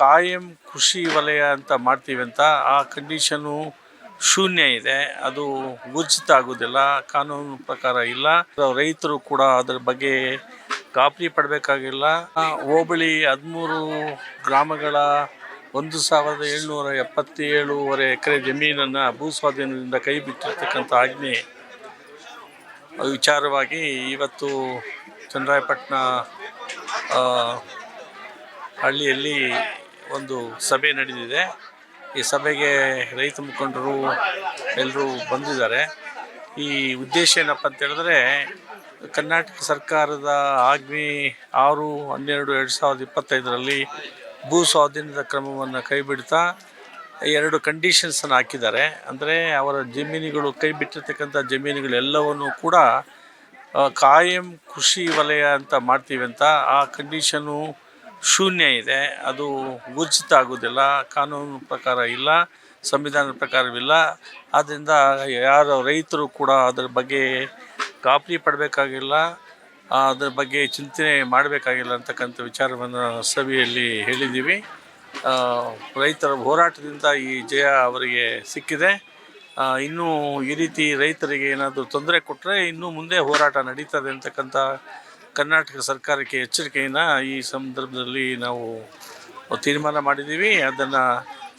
ಕಾಯಂ ಕೃಷಿ ವಲಯ ಅಂತ ಮಾಡ್ತೀವಿ ಅಂತ, ಆ ಕಂಡೀಷನು ಶೂನ್ಯ ಇದೆ. ಅದು ಊರ್ಜಿತ ಆಗೋದಿಲ್ಲ, ಕಾನೂನು ಪ್ರಕಾರ ಇಲ್ಲ. ರೈತರು ಕೂಡ ಅದರ ಬಗ್ಗೆ ಕಾಪಿ ಪಡಬೇಕಾಗಿಲ್ಲ. ಹೋಬಳಿ ಹದಿಮೂರು ಗ್ರಾಮಗಳ ಒಂದು ಸಾವಿರದ ಏಳ್ನೂರ ಎಪ್ಪತ್ತೇಳುವರೆ ಎಕರೆ ಜಮೀನನ್ನು ಭೂ ಸ್ವಾಧೀನದಿಂದ ಕೈ ಬಿಟ್ಟಿರ್ತಕ್ಕಂಥ ಆಜ್ಞೆ ವಿಚಾರವಾಗಿ ಇವತ್ತು ಚಂದ್ರಾಯಪಟ್ಟಣ ಹಳ್ಳಿಯಲ್ಲಿ ಒಂದು ಸಭೆ ನಡೆದಿದೆ. ಈ ಸಭೆಗೆ ರೈತ ಮುಖಂಡರು ಎಲ್ಲರೂ ಬಂದಿದ್ದಾರೆ. ಈ ಉದ್ದೇಶ ಏನಪ್ಪ ಅಂತ ಹೇಳಿದ್ರೆ, ಕರ್ನಾಟಕ ಸರ್ಕಾರದ ಆಗ್ನಿ ಆರು, ಹನ್ನೆರಡು, ಎರಡು ಸಾವಿರದ ಇಪ್ಪತ್ತೈದರಲ್ಲಿ ಭೂ ಸ್ವಾಧೀನದ ಕ್ರಮವನ್ನು ಕೈ ಬಿಡ್ತಾ ಎರಡು ಕಂಡೀಷನ್ಸನ್ನು ಹಾಕಿದ್ದಾರೆ. ಅಂದರೆ ಅವರ ಜಮೀನುಗಳು, ಕೈ ಬಿಟ್ಟಿರ್ತಕ್ಕಂಥ ಜಮೀನುಗಳೆಲ್ಲವನ್ನು ಕೂಡ ಕಾಯಂ ಕೃಷಿ ವಲಯ ಅಂತ ಮಾಡ್ತೀವಿ ಅಂತ ಆ ಕಂಡೀಷನು ಶೂನ್ಯ ಇದೆ. ಅದು ಊರ್ಜಿತ ಆಗೋದಿಲ್ಲ, ಕಾನೂನು ಪ್ರಕಾರ ಇಲ್ಲ, ಸಂವಿಧಾನದ ಪ್ರಕಾರವಿಲ್ಲ. ಆದ್ದರಿಂದ ಯಾರು ರೈತರು ಕೂಡ ಅದರ ಬಗ್ಗೆ ಗಾಬರಿ ಪಡಬೇಕಾಗಿಲ್ಲ, ಅದರ ಬಗ್ಗೆ ಚಿಂತನೆ ಮಾಡಬೇಕಾಗಿಲ್ಲ ಅಂತಕ್ಕಂಥ ವಿಚಾರವನ್ನು ಸಭೆಯಲ್ಲಿ ಹೇಳಿದ್ದೀವಿ. ರೈತರ ಹೋರಾಟದಿಂದ ಈ ಜಯ ಅವರಿಗೆ ಸಿಕ್ಕಿದೆ. ಇನ್ನೂ ಈ ರೀತಿ ರೈತರಿಗೆ ಏನಾದರೂ ತೊಂದರೆ ಕೊಟ್ಟರೆ ಇನ್ನೂ ಮುಂದೆ ಹೋರಾಟ ನಡೀತದೆ ಅಂತಕ್ಕಂಥ ಕರ್ನಾಟಕ ಸರ್ಕಾರಕ್ಕೆ ಎಚ್ಚರಿಕೆಯನ್ನು ಈ ಸಂದರ್ಭದಲ್ಲಿ ನಾವು ತೀರ್ಮಾನ ಮಾಡಿದ್ದೀವಿ. ಅದನ್ನು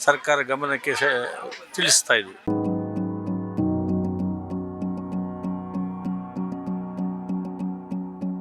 ಸರ್ಕಾರ ಗಮನಕ್ಕೆ ತಿಳಿಸ್ತಾ ಇದ್ದೀವಿ